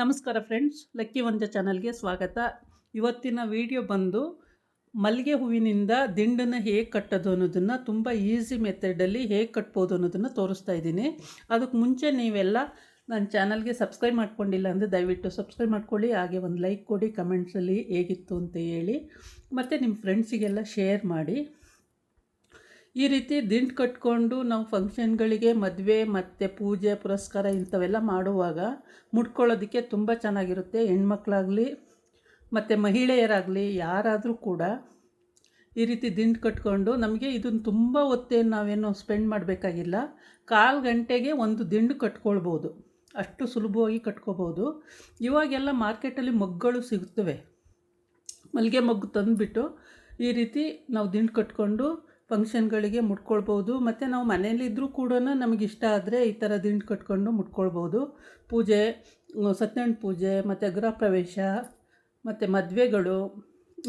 ನಮಸ್ಕಾರ friends lucky ವಂಜ ಚಾನಲ್ಗೆ ಸ್ವಾಗತ. ಇವತ್ತಿನ ವಿಡಿಯೋ ಬಂದು ಮಲ್ಲಿಗೆ ಹೂವಿನಿಂದ ದಿಂಡನ್ನು ಹೇಗೆ ಕಟ್ಟೋದು ಅನ್ನೋದನ್ನು ತುಂಬ ಈಸಿ ಮೆಥಡಲ್ಲಿ ಹೇಗೆ ಕಟ್ಬೋದು ಅನ್ನೋದನ್ನು ತೋರಿಸ್ತಾ ಇದ್ದೀನಿ. ಅದಕ್ಕೆ ಮುಂಚೆ ನೀವೆಲ್ಲ ನನ್ನ ಚಾನಲ್ಗೆ ಸಬ್ಸ್ಕ್ರೈಬ್ ಮಾಡ್ಕೊಂಡಿಲ್ಲ ಅಂದರೆ ದಯವಿಟ್ಟು ಸಬ್ಸ್ಕ್ರೈಬ್ ಮಾಡ್ಕೊಳ್ಳಿ, ಹಾಗೆ ಒಂದು ಲೈಕ್ ಕೊಡಿ ಕಮೆಂಟ್ಸಲ್ಲಿ ಹೇಗಿತ್ತು ಅಂತ ಹೇಳಿ. ಮತ್ತು ನಿಮ್ಮ ಫ್ರೆಂಡ್ಸಿಗೆಲ್ಲ ಶೇರ್ ಮಾಡಿ. ಈ ರೀತಿ ದಿಂಡು ಕಟ್ಕೊಂಡು ನಾವು ಫಂಕ್ಷನ್ಗಳಿಗೆ ಮದುವೆ ಮತ್ತು ಪೂಜೆ, ಪುರಸ್ಕಾರ ಇಂಥವೆಲ್ಲ ಮಾಡುವಾಗ ಮುಟ್ಕೊಳ್ಳೋದಕ್ಕೆ ತುಂಬ ಚೆನ್ನಾಗಿರುತ್ತೆ. ಹೆಣ್ಮಕ್ಳಾಗಲಿ ಮತ್ತು ಮಹಿಳೆಯರಾಗಲಿ ಯಾರಾದರೂ ಕೂಡ ಈ ರೀತಿ ದಿಂಡು ಕಟ್ಕೊಂಡು ನಮಗೆ ಇದನ್ನು ತುಂಬ ಹೊತ್ತೇ ನಾವೇನು ಸ್ಪೆಂಡ್ ಮಾಡಬೇಕಾಗಿಲ್ಲ. ಕಾಲು ಗಂಟೆಗೆ ಒಂದು ದಿಂಡು ಕಟ್ಕೊಳ್ಬೋದು. ಅಷ್ಟು ಸುಲಭವಾಗಿ ಕಟ್ಕೋಬೋದು ಇವಾಗೆಲ್ಲ ಮಾರ್ಕೆಟಲ್ಲಿ ಮಗ್ಗಳು ಸಿಗುತ್ತವೆ ಮಲ್ಲಿಗೆ ಮಗ್ಗು ತಂದುಬಿಟ್ಟು ಈ ರೀತಿ ನಾವು ದಿಂಡು ಕಟ್ಕೊಂಡು ಫಂಕ್ಷನ್ಗಳಿಗೆ ಮುಟ್ಕೊಳ್ಬೋದು, ಮತ್ತು ನಾವು ಮನೇಲಿದ್ದರೂ ಕೂಡ ನಮಗೆ ಇಷ್ಟ ಆದರೆ ಈ ಥರ ದಿಂಡು ಕಟ್ಕೊಂಡು ಮುಟ್ಕೊಳ್ಬೋದು. ಪೂಜೆ ಸತ್ಯನಾರಾಯಣ ಪೂಜೆ, ಮತ್ತು ಗೃಹ ಪ್ರವೇಶ ಮತ್ತು ಮದುವೆಗಳು,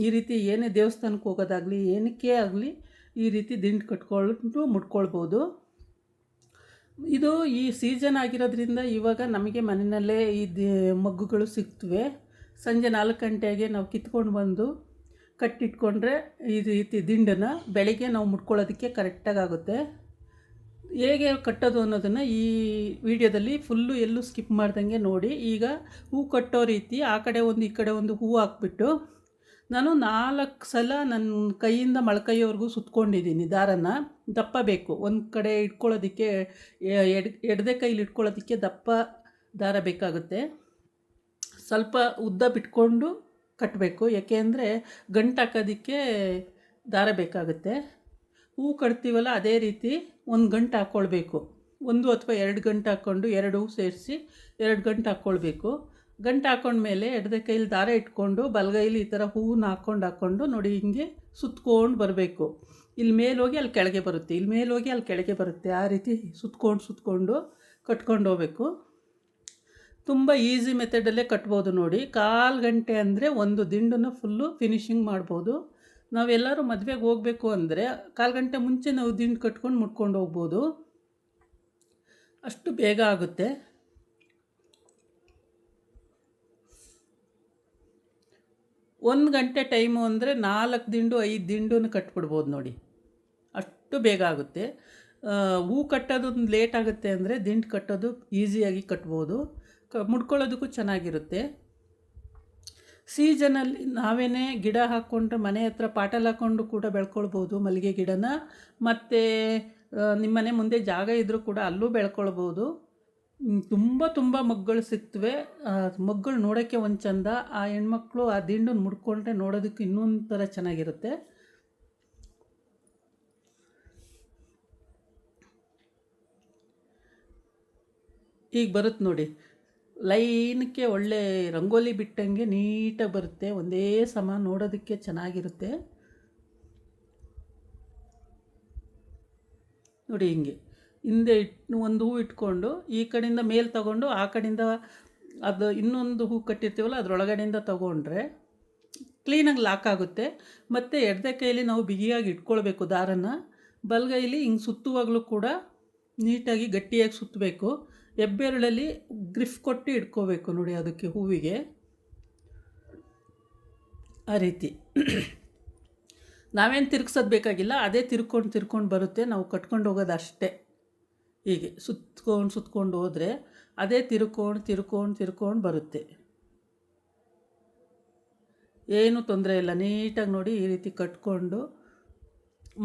ಈ ರೀತಿ ಏನೇ ದೇವಸ್ಥಾನಕ್ಕೆ ಹೋಗೋದಾಗಲಿ, ಏನಕ್ಕೆ ಆಗಲಿ ಈ ರೀತಿ ದಿಂಡು ಕಟ್ಕೊಂಡು ಮುಟ್ಕೊಳ್ಬೋದು. ಇದು ಈ ಸೀಸನ್ ಆಗಿರೋದ್ರಿಂದ ಇವಾಗ ನಮಗೆ ಮನೆಯಲ್ಲೇ ಈ ಮಗ್ಗುಗಳು ಸಿಗ್ತವೆ. ಸಂಜೆ ನಾಲ್ಕು ಗಂಟೆಗೆ ನಾವು ಕಿತ್ಕೊಂಡು ಬಂದು ಕಟ್ಟಿಟ್ಕೊಂಡ್ರೆ ಈ ರೀತಿ ದಿಂಡನ್ನು ಬೆಳಗ್ಗೆ ನಾವು ಮುಟ್ಕೊಳ್ಳೋದಕ್ಕೆ ಕರೆಕ್ಟಾಗಿ ಆಗುತ್ತೆ ಹೇಗೆ ಕಟ್ಟೋದು ಅನ್ನೋದನ್ನು ಈ ವಿಡಿಯೋದಲ್ಲಿ ಫುಲ್ಲು ಎಲ್ಲೂ ಸ್ಕಿಪ್ ಮಾಡ್ದಂಗೆ ನೋಡಿ. ಈಗ ಹೂ ಕಟ್ಟೋ ರೀತಿ ಆ ಕಡೆ ಒಂದು, ಈ ಕಡೆ ಒಂದು ಹೂ ಹಾಕ್ಬಿಟ್ಟು ನಾನು ನಾಲ್ಕು ಸಲ ನನ್ನ ಕೈಯಿಂದ ಮೊಳಕೈಯವರೆಗೂ ಸುತ್ಕೊಂಡಿದ್ದೀನಿ ದಾರನ. ದಪ್ಪ ಬೇಕು. ಒಂದು ಕಡೆ ಇಟ್ಕೊಳ್ಳೋದಕ್ಕೆ, ಎಡ್, ಎಡದೆ ಕೈಲಿ ಇಟ್ಕೊಳ್ಳೋದಕ್ಕೆ ದಪ್ಪ ದಾರ ಬೇಕಾಗುತ್ತೆ. ಸ್ವಲ್ಪ ಉದ್ದ ಬಿಟ್ಕೊಂಡು ಕಟ್ಟಬೇಕು ಯಾಕೆ ಅಂದರೆ ಗಂಟು ಹಾಕೋದಕ್ಕೆ ದಾರ ಬೇಕಾಗುತ್ತೆ. ಹೂ ಕಟ್ತೀವಲ್ಲ, ಅದೇ ರೀತಿ ಒಂದು ಗಂಟು ಹಾಕ್ಕೊಳ್ಬೇಕು ಒಂದು ಅಥವಾ ಎರಡು ಗಂಟು ಹಾಕ್ಕೊಂಡು ಎರಡು ಹೂ ಸೇರಿಸಿ ಎರಡು ಗಂಟು ಹಾಕ್ಕೊಳ್ಬೇಕು ಗಂಟು ಹಾಕ್ಕೊಂಡ್ಮೇಲೆ ಎಡದ ಕೈಲಿ ದಾರ ಇಟ್ಕೊಂಡು, ಬಲಗೈಲಿ ಈ ಥರ ಹೂವನ್ನ ಹಾಕ್ಕೊಂಡು ಹಾಕ್ಕೊಂಡು ನೋಡಿ ಹಿಂಗೆ ಸುತ್ಕೊಂಡು ಬರಬೇಕು. ಇಲ್ಲಿ ಮೇಲೋಗಿ ಅಲ್ಲಿ ಕೆಳಗೆ ಬರುತ್ತೆ. ಇಲ್ಲಿ ಮೇಲೋಗಿ ಅಲ್ಲಿ ಕೆಳಗೆ ಬರುತ್ತೆ. ಆ ರೀತಿ ಸುತ್ಕೊಂಡು ಸುತ್ಕೊಂಡು ಕಟ್ಕೊಂಡು ಹೋಗ್ಬೇಕು. ತುಂಬ ಈಸಿ ಮೆಥಡಲ್ಲೇ ಕಟ್ಬೋದು ನೋಡಿ. ಕಾಲು ಗಂಟೆ ಅಂದರೆ ಒಂದು ದಿಂಡನ್ನು ಫುಲ್ಲು ಫಿನಿಶಿಂಗ್ ಮಾಡ್ಬೋದು. ನಾವೆಲ್ಲರೂ ಮದುವೆಗೆ ಹೋಗಬೇಕು ಅಂದರೆ ಕಾಲು ಗಂಟೆ ಮುಂಚೆ ನಾವು ದಿಂಡು ಕಟ್ಕೊಂಡು ಮುಟ್ಕೊಂಡು ಹೋಗ್ಬೋದು. ಅಷ್ಟು ಬೇಗ ಆಗುತ್ತೆ. ಒಂದು ಗಂಟೆ ಟೈಮು ಅಂದರೆ ನಾಲ್ಕು ದಿಂಡು, ಐದು ದಿಂಡನ್ನು ಕಟ್ಬಿಡ್ಬೋದು ನೋಡಿ. ಅಷ್ಟು ಬೇಗ ಆಗುತ್ತೆ. ಹೂ ಕಟ್ಟೋದು ಲೇಟ್ ಆಗುತ್ತೆ ಅಂದರೆ ದಿಂಡು ಕಟ್ಟೋದು ಈಸಿಯಾಗಿ ಕಟ್ಬೋದು. ಕ ಮುಡ್ಕೊಳ್ಳೋದಕ್ಕೂ ಚೆನ್ನಾಗಿರುತ್ತೆ. ಸೀಸನಲ್ಲಿ ನಾವೇ ಗಿಡ ಹಾಕ್ಕೊಂಡ್ರೆ ಮನೆ ಹತ್ರ ಪಾಟಲ್ ಹಾಕ್ಕೊಂಡು ಕೂಡ ಬೆಳ್ಕೊಳ್ಬೋದು ಮಲ್ಲಿಗೆ ಗಿಡನ. ಮತ್ತು ನಿಮ್ಮ ಮನೆ ಮುಂದೆ ಜಾಗ ಇದ್ದರೂ ಕೂಡ ಅಲ್ಲೂ ಬೆಳ್ಕೊಳ್ಬೋದು. ತುಂಬ ತುಂಬ ಮಗ್ಗಳು ಸಿಗ್ತವೆ ಮಗ್ಗಳು ನೋಡೋಕ್ಕೆ ಒಂದು ಚಂದ. ಆ ಹೆಣ್ಮಕ್ಳು ಆ ದಿಂಡನ್ನು ಮುಡ್ಕೊಂಡ್ರೆ ನೋಡೋದಕ್ಕೆ ಇನ್ನೊಂದು ಥರ ಚೆನ್ನಾಗಿರುತ್ತೆ. ಈಗ ಬರುತ್ತೆ ನೋಡಿ. ಲೈನಕ್ಕೆ ಒಳ್ಳೆ ರಂಗೋಲಿ ಬಿಟ್ಟಂಗೆ ನೀಟಾಗಿ ಬರುತ್ತೆ. ಒಂದೇ ಸಮ ನೋಡೋದಕ್ಕೆ ಚೆನ್ನಾಗಿರುತ್ತೆ. ನೋಡಿ ಹಿಂಗೆ. ಹಿಂದೆ ಇಟ್ಟು ಒಂದು ಹೂ ಇಟ್ಕೊಂಡು ಈ ಕಡೆಯಿಂದ ಮೇಲೆ ತಗೊಂಡು ಆ ಕಡೆಯಿಂದ ಅದು ಇನ್ನೊಂದು ಹೂ ಕಟ್ಟಿರ್ತೀವಲ್ಲ ಅದರೊಳಗಡೆಯಿಂದ ತಗೊಂಡ್ರೆ ಕ್ಲೀನಾಗಿ ಲಾಕ್ ಆಗುತ್ತೆ. ಮತ್ತು ಎಡದೆ ಕೈಯಲ್ಲಿ ನಾವು ಬಿಗಿಯಾಗಿ ಇಟ್ಕೊಳ್ಬೇಕು ದಾರನ. ಬಲಗೈಲಿ ಹಿಂಗೆ ಸುತ್ತುವಾಗಲೂ ಕೂಡ ನೀಟಾಗಿ ಗಟ್ಟಿಯಾಗಿ ಸುತ್ತಬೇಕು. ಹೆಬ್ಬೆರಳಲ್ಲಿ ಗ್ರಿಫ್ ಕೊಟ್ಟು ಇಟ್ಕೋಬೇಕು ನೋಡಿ ಅದಕ್ಕೆ ಹೂವಿಗೆ. ಆ ರೀತಿ. ನಾವೇನು ತಿರ್ಗ್ಸೋದು ಬೇಕಾಗಿಲ್ಲ, ಅದೇ ತಿರ್ಕೊಂಡು ತಿರ್ಕೊಂಡು ಬರುತ್ತೆ, ನಾವು ಕಟ್ಕೊಂಡು ಹೋಗೋದು ಅಷ್ಟೇ. ಹೀಗೆ ಸುತ್ಕೊಂಡು ಸುತ್ಕೊಂಡು ಹೋದರೆ ಅದೇ ತಿರ್ಕೊಂಡು ತಿರ್ಕೊಂಡು ತಿರ್ಕೊಂಡು ಬರುತ್ತೆ. ಏನೂ ತೊಂದರೆ ಇಲ್ಲ, ನೀಟಾಗಿ ನೋಡಿ ಈ ರೀತಿ ಕಟ್ಕೊಂಡು.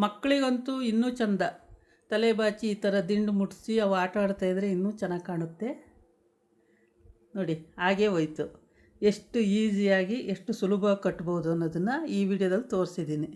ಮಕ್ಕಳಿಗಂತೂ ಇನ್ನೂ ಚಂದ. ತಲೆ ಬಾಚಿ ಈ ಥರ ದಿಂಡು ಮುಟ್ಟಿಸಿ ಅವು ಆಟ ಆಡ್ತಾಯಿದ್ರೆ ಇನ್ನೂ ಚೆನ್ನಾಗಿ ಕಾಣುತ್ತೆ. ನೋಡಿ, ಹಾಗೇ ಹೋಯ್ತು. ಎಷ್ಟು ಈಸಿಯಾಗಿ, ಎಷ್ಟು ಸುಲಭವಾಗಿ ಕಟ್ಬೋದು ಅನ್ನೋದನ್ನು ಈ ವಿಡಿಯೋದಲ್ಲಿ ತೋರಿಸಿದ್ದೀನಿ.